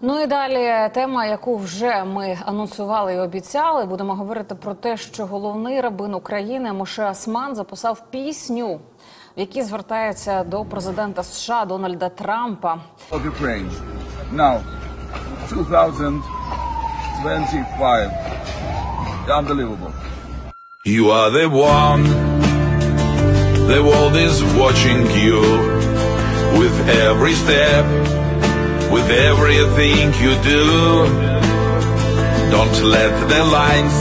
Ну і далі тема, яку вже ми анонсували і обіцяли. Будемо говорити про те, що головний рабин України Моше Асман записав пісню, в якій звертається до президента США Дональда Трампа. Now, 2025. Unbelievable. You are the one. The world is watching you with every step, with everything you do. Don't let the lines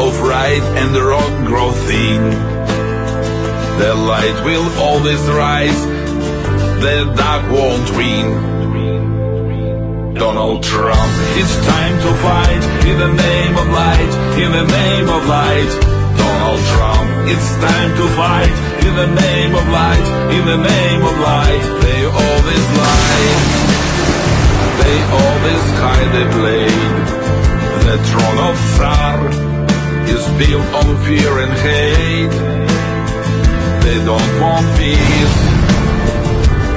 of right and wrong grow thin. The light will always rise, the dark won't win. Donald Trump, it's time to fight in the name of light, in the name of light. Donald Trump, it's time to fight in the name of light, in the name of light. They they always hide the blame. The throne of Tsar is built on fear and hate. They don't want peace,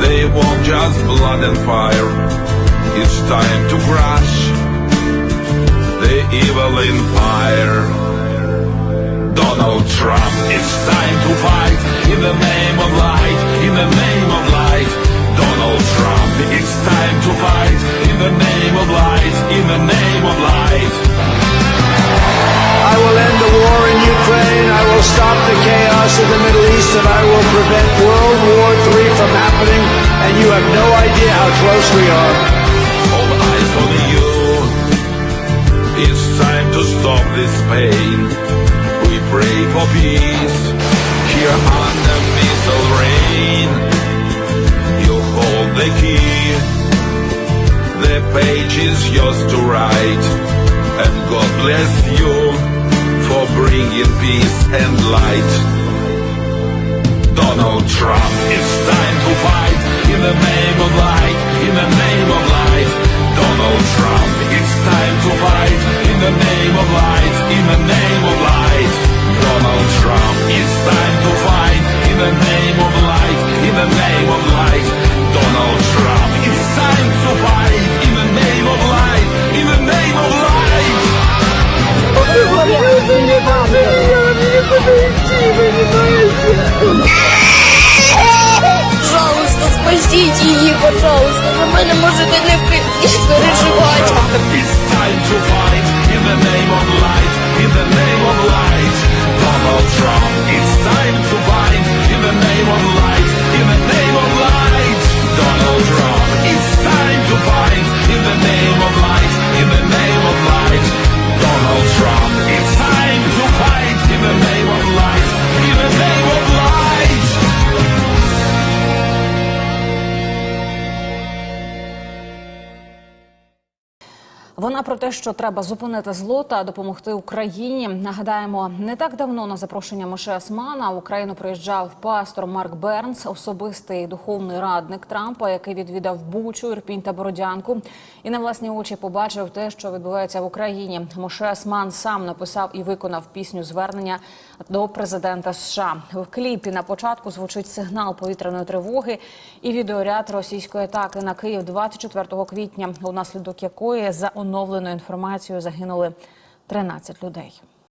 they want just blood and fire. It's time to crush the evil empire. Donald Trump, it's time to fight in the name of light, in the name will stop the chaos in the Middle East, and I will prevent World War III from happening. And you have no idea how close we are. All eyes on you. It's time to stop this pain. We pray for peace here under missile rain. You hold the key. The page is yours to write. And God bless you for bringing peace and light. Donald Trump, it's time to fight in the name of light, in the name of light. Donald Trump, it's time to fight in the name of light, in the name it's time to fight in the name of light, in the name of light. Donald Trump, it's time. Вона про те, що треба зупинити зло та допомогти Україні. Нагадаємо, не так давно на запрошення Моше Асмана в Україну приїжджав пастор Марк Бернс, особистий духовний радник Трампа, який відвідав Бучу, Ірпінь та Бородянку, і на власні очі побачив те, що відбувається в Україні. Моше Асман сам написав і виконав пісню звернення до президента США. В кліпі на початку звучить сигнал повітряної тривоги і відеоряд російської атаки на Київ 24 квітня, унаслідок якої за оновленою інформацією загинули 13 людей.